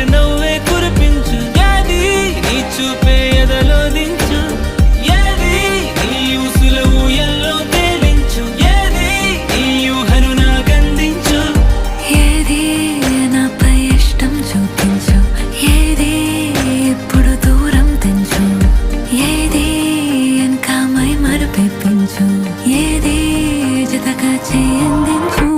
చిరునవ్వే కురిపించు. ఏది నీ చూపే ఎదలో దించు. ఏది నీ ఊసులవు ఎల్లో తేలించు. ఏది నీ ఊహను నాకందించు ఏది నాపై ఇష్టం చూపించు. ఏది దూరం తెంచు. ఏది మరుపెప్పించు. ఏది జతగా చేయందించు.